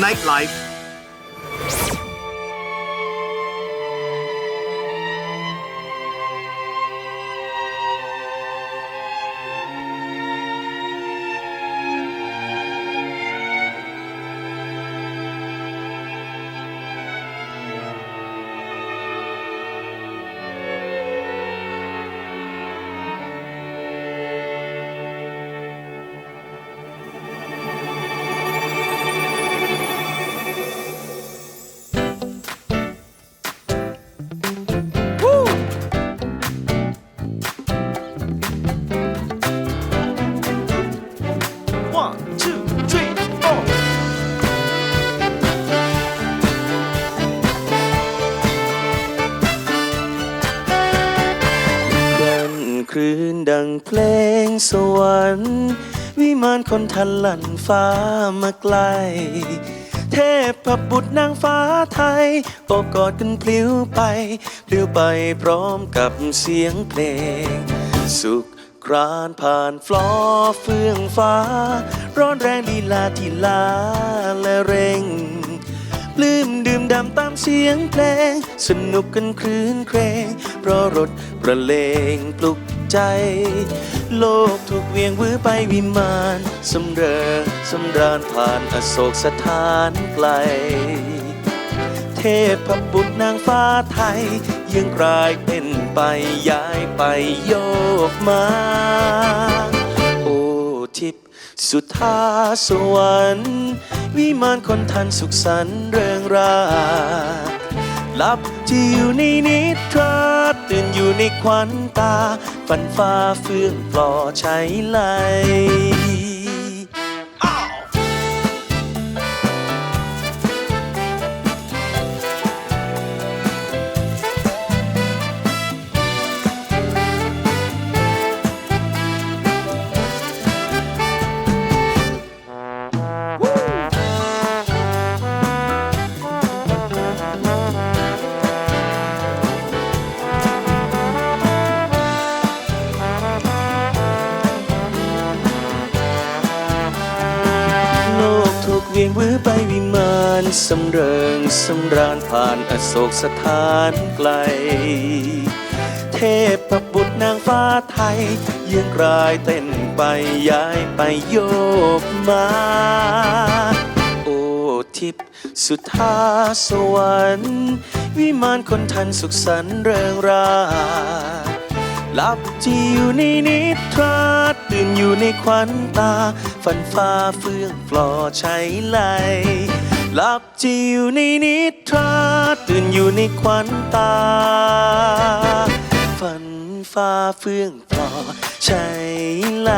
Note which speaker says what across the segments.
Speaker 1: Nightlife,
Speaker 2: เพลงสวรรค์ วิมานคนทันลั่นฟ้ามาไกล เทพพบุตรนางฟ้าไทยโอบกอดกันพลิ้วไป พลิ้วไปพร้อมกับเสียงเพลง สุขครานผ่านฟลอเฟื่องฟ้า ร้อนแรงลีลาที่ลาและเร่งปลื้มดื่มด่ำตามเสียงเพลง สนุกกันครื้นเครงเพราะรถประเลงปลุก ใจ โลกถูกเวียงวื้อไปวิมานสำเริงสำราญผ่านอโศกสถานไกล เทพบุตรนางฟ้าไทยยังกลายเป็นไปย้ายไปโยกมา โอ้ทิพสุธาสวรรค์วิมานคนทันสุขสันต์เริงรา ลับที่อยู่ในนิทราตื่นอยู่ในควันตา ฝันฟ้าเฟื่องปลอใช้ไหลโล เวียงวือไปวิมานสำเริงสำราญผ่านอโศกสถานไกล เทพบุตรนางฟ้าไทยยังกลายเต้นไปย้ายไปโยกมา โอทิพสุธาสวรรค์ วิมานคนทันสุขสันต์เริงรา หลับที่อยู่ในนิทราตื่นอยู่ในควันตา ฝันฟ้าเฟื่องฟลอใช้ไหลหลับที่อยู่ในนิทราตื่นอยู่ในควันตา ฝันฟ้าเฟื่องฟลอใช้ไหล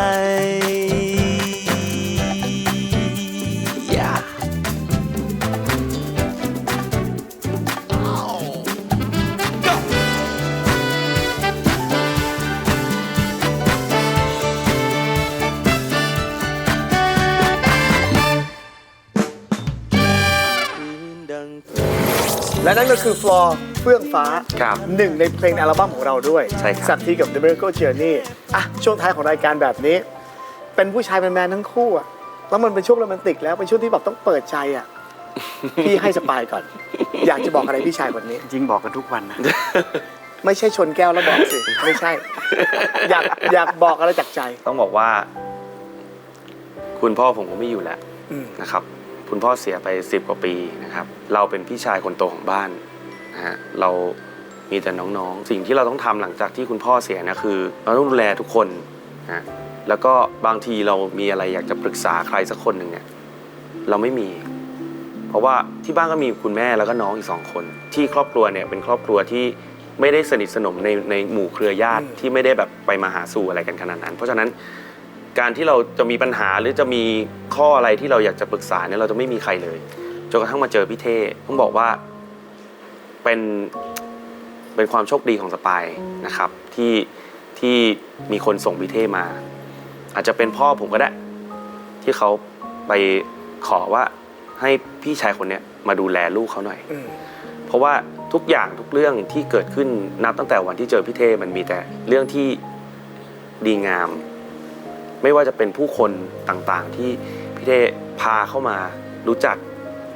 Speaker 3: และนั่นก็คือฟลอร์เฟื่องฟ้า
Speaker 2: ครับ
Speaker 3: หนึ่งในเพลงในอัลบั้มของเราด้วย
Speaker 2: ใช่ครับ
Speaker 3: สักทีกับ The Miracle Journey อะช่วงท้ายของรายการแบบนี้ เป็นผู้ชายเป็นแมนทั้งคู่อะแล้วมันเป็นช่วงโรแมนติกแล้วเป็นช่วงที่แบบต้องเปิดใจอะพี่ให้สปายก่อน อยากจะบอกอะไรพี่ชายคนนี้
Speaker 4: จริงบอกกันทุกวันนะ
Speaker 3: ไม่ใช่ชนแก้วแล้วบอกสิไม่ใช่ อยากอยากบอกอะไรจากใจ
Speaker 2: ต้องบอกว่า คุณพ่อผมก็ไม่อยู่แล้ว
Speaker 3: อืม
Speaker 2: นะครับ คุณพ่อเสียไปสิบกว่าปีนะครับ เราเป็นพี่ชายคนโตของบ้านนะฮะเรามีแต่น้องๆ สิ่งที่เราต้องทำหลังจากที่คุณพ่อเสียนะคือ เราต้องดูแลทุกคนนะแล้วก็บางทีเรามีอะไรอยากจะปรึกษาใครสักคนหนึ่งเนี่ยเราไม่มี เพราะว่าที่บ้านก็มีคุณแม่แล้วก็น้องอีกสองคน ที่ครอบครัวเนี่ยเป็นครอบครัวที่ไม่ได้สนิทสนมในในหมู่เครือญาติที่ไม่ได้แบบไปมาหาสู่อะไรกันขนาดนั้น เพราะฉะนั้น การที่เราจะมีปัญหาหรือจะมีข้ออะไรที่เราอยากจะปรึกษาเนี่ยเราจะไม่มีใครเลยจนกระทั่งมาเจอพี่เท่ต้องบอกว่าเป็นเป็นความโชคดีของสปายนะครับที่ที่มีคนส่งพี่เท่มา อาจจะเป็นพ่อผมก็ได้ ที่เขาไปขอว่าให้พี่ชายคนเนี้ยมาดูแลลูกเขาหน่อย เพราะว่าทุกอย่างทุกเรื่องที่เกิดขึ้นนับตั้งแต่วันที่เจอพี่เทมันมีแต่เรื่องที่ดีงาม ไม่ว่าจะเป็นผู้คนต่างๆ ที่พี่เทพาเข้ามา
Speaker 5: รู้จัก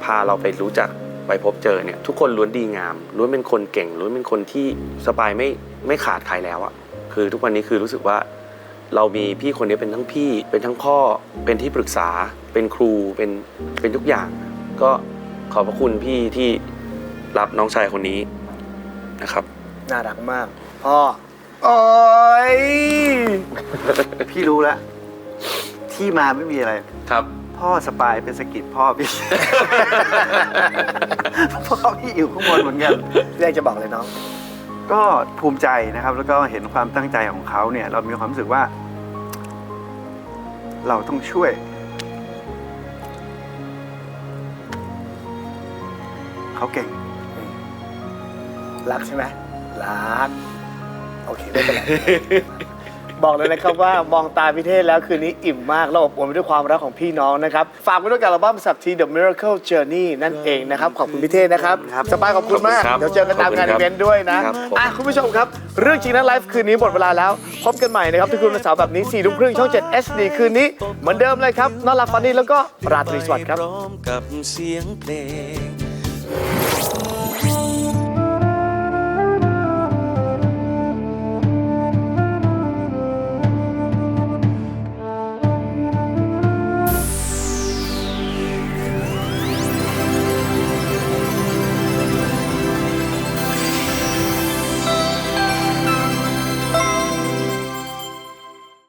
Speaker 5: พาเราไปรู้จักไปพบเจอเนี่ย ทุกคนล้วนดีงามล้วนเป็นคนเก่งล้วนเป็นคนที่สบายไม่ไม่ขาดใครแล้วอะคือทุกวันนี้คือรู้สึกว่า เรามีพี่คนนี้เป็นทั้งพี่ เป็นทั้งพ่อ เป็นที่ปรึกษา เป็นครูเป็นเป็นทุกอย่าง ก็ขอบพระคุณพี่ที่รับน้องชายคนนี้นะครับ
Speaker 3: น่ารักมาก พ่อ โอ้ย
Speaker 4: พี่รู้แล้ว ที่มาไม่มีอะไร
Speaker 5: ครับ
Speaker 4: พ่อสปายเป็นสะกิดพ่อพี่ พ่อพี่อยู่ข้างบนเหมือนกัน
Speaker 3: เรื่องจะบอกเลยน้อง
Speaker 4: ก็ภูมิใจนะครับ แล้วก็เห็นความตั้งใจของเขาเนี่ย เรามีความรู้สึกว่า เราต้องช่วย เขาเก่ง
Speaker 3: รักใช่ไหมรัก โอเคไม่เป็นไร บอกเลยนะครับว่ามองตาพี่เทศแล้วคืนนี้อิ่มมากแล้วอบอวลไปด้วยความรักของพี่น้องนะครับ ฝากไว้ด้วยกับอัลบั้มสักที The Miracle Journey นั่นเองนะครับ ขอบคุณพี่เทศนะครับ
Speaker 4: ครับ
Speaker 3: สปายขอบคุณมาก
Speaker 5: ขอบคุณครับ
Speaker 3: เดี๋ยวเจอกันตามงาน
Speaker 5: ขอบคุณครับ
Speaker 3: อีเวนต์ด้วยนะครับ
Speaker 5: ผม
Speaker 3: อะคุณผู้ชมครับ เรื่องจริงนั้นไลฟ์คืนนี้หมดเวลาแล้ว พบกันใหม่นะครับทุกคืนวันเสาร์แบบนี้4ี่ทุ่มครึ่งช่อง7 HD คืนนี้เหมือนเดิมเลยครับนอนหลับฝันดีแล้วก็ราตรีสวัสดิ์ครับ
Speaker 5: พร้อมกับเสียงเพลง